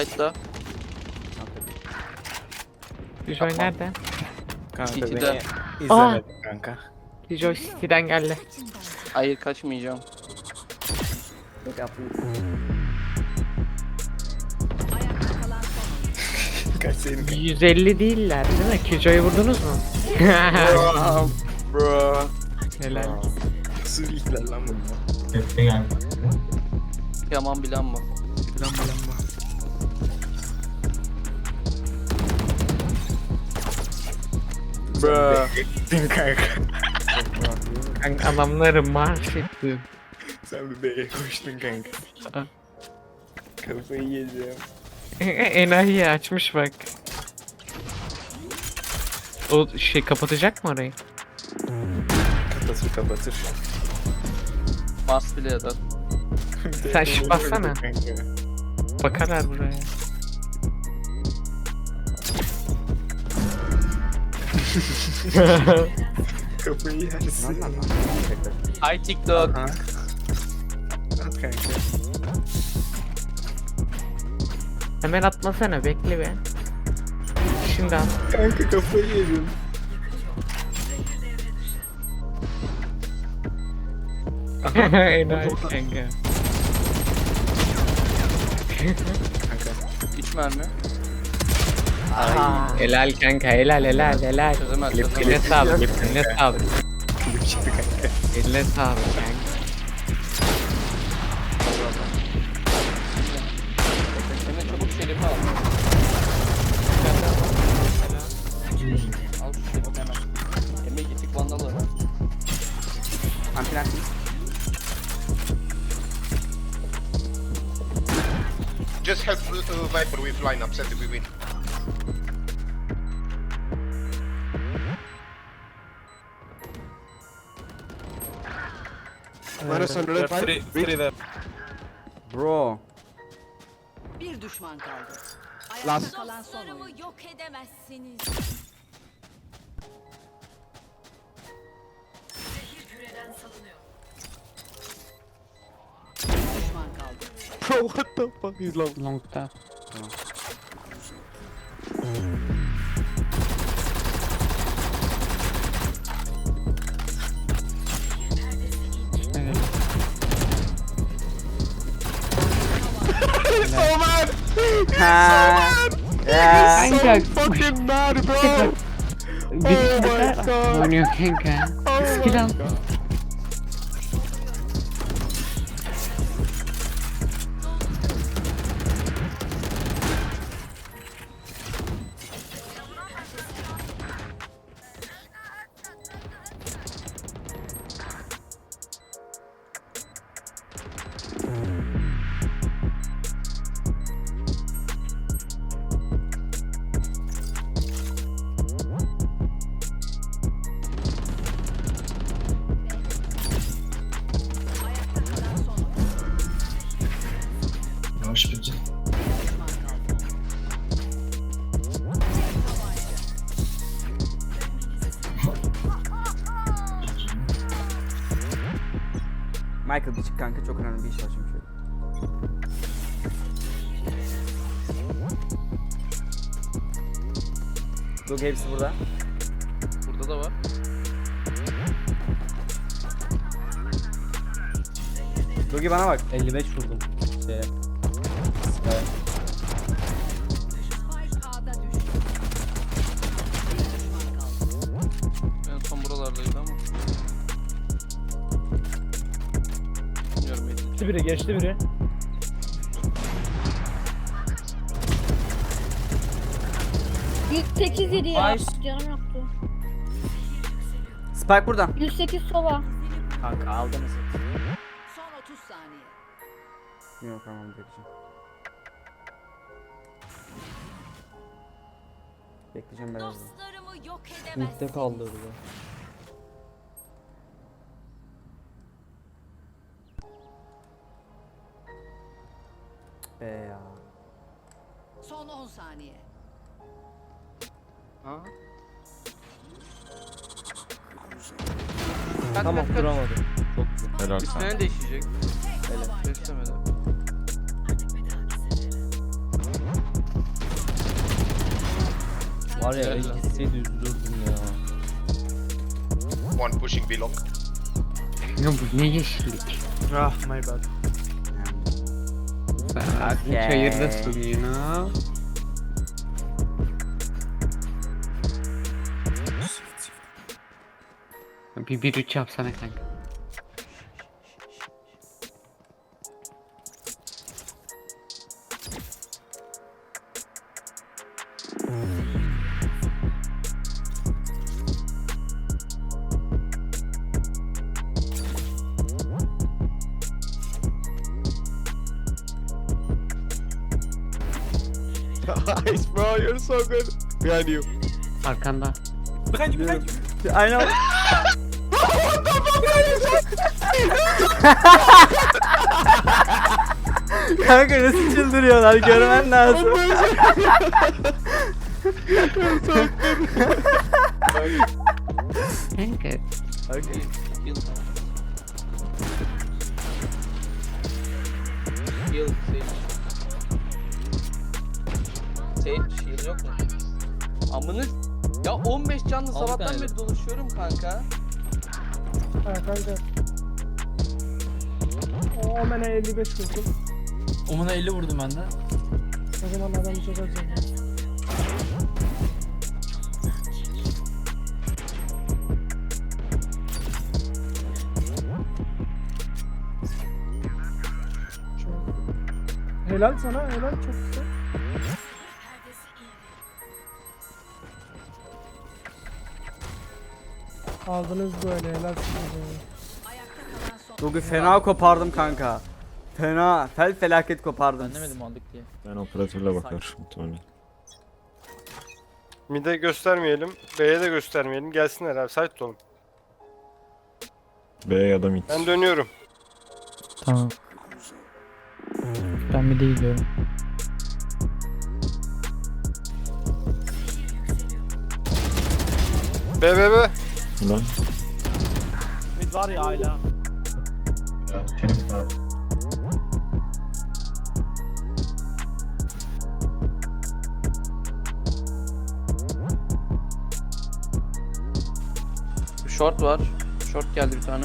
Sight'ta. Joy nerede? Kanka City'de. beni izlemedi kanka. Joy City'den geldi. Hayır kaçmayacağım. Kaç senin 150 değiller değil mi? Killjoy'u vurdunuz mu? Bro. Helal. Nasıl ilkler lan bunlar? Tepki geldi. Yaman bilen mi? Lamba lamba. Bro. Kanka. Kanka adamları mahvettim. Sen bir B'ye koştun kanka. Kafayı yiyeceğim. Enayi açmış bak. O şey kapatacak mı orayı? Kapatır kapatır. Mas bile eder. Sen şu baksana. Kanka. Bakarlar buraya. Kafayı yersin. Hi TikTok. Aha. At kanka. Hemen atmasana bekle be. Şimdi at. Kanka kafayı yedim. Enayi kanka. Kanka. 3 mermi. Helal kanka helal helal helal. Çözemez Klip, çözemez. Eline sağlık eline sağlık. Klip çıktı kanka. Eline sağlık kanka. Emre çabuk şerifi al. Al şu şerifi hemen. Emre gittik vandalı. Just help uh, Viper with lineups and we win. Minus 105. Bro. Bir düşman kaldı. Ayakta Last. kalan son oyun. Dostlarımı yok edemezsiniz. Bir düşman kaldı. Bro what the fuck is long? Long'da. Ha. Ya. Kanka Fucking mad bro. bir Oh my sefer God. oynuyor kanka. Skill Michael bir çık kanka çok önemli bir iş var çünkü. Dog hepsi burada. Burada da var. Dogi bana bak. 55 vurdum. Şeye. Spike Geçti biri, geçti biri. Sekiz yedi ya. Nice. Canım yoktu. Spike burada. 108 sova. Kanka aldınız. Son 30 saniye. Yok tamam bekleyeceğim. Bekleyeceğim ben biraz. Dostlarımı yok edemezsiniz. kaldı burada. be ya. Son 10 saniye. Ha? Kaç, Tamam kaç, kaç. duramadım. Çok güzel. Helal sana. Üstüne değişecek. Helal. Göstermeden. Var ya Helal. gitseydi üzülürdüm ya. One pushing below. Ya bu ne yeşillik? Ah my bad. Sen Okay. çayırdasın you know. Bir bir üç yapsana kanka. Nice bro, you're so good. Behind you. Arkanda. Aynen. Kanka nasıl çıldırıyorlar görmen lazım. Kanka. Heal. Amını ya 15 canlı Al bir sabahtan tane. beri dolaşıyorum kanka. Ha kanka. O Omen'e 55 vurdum. Omuna 50 vurdum ben de. O zaman adamı çok acıyor. Helal sana, helal çok Aldınız böyle, helal size. Bugün fena kopardım kanka. Fena, fel felaket kopardım. Anlamadım aldık diye. Ben operatörle bakar muhtemelen. Mid'e göstermeyelim, B'ye de göstermeyelim. Gelsinler abi, side tutalım. B ya da mid. Ben dönüyorum. Tamam. Ben bir değil diyorum. B, B, B. Ulan Mid var ya hala. Short var. Short geldi bir tane.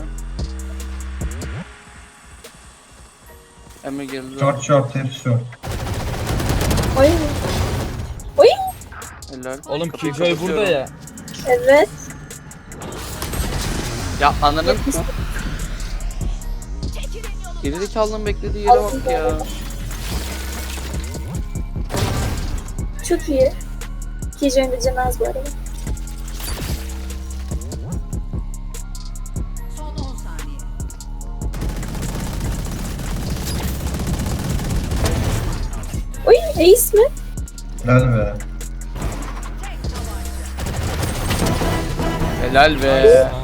Emre geldi. Short short hep short. Oy. Oy. Helal. Oğlum Kapıyı kapatıyorum. burada ya. Evet. Ya ananın Gerizekalının beklediği yere bak ya. Çok iyi. Keyifli bir cenaz bu arada. son 10 saniye. Oy Ace mi? Helal be. Helal be.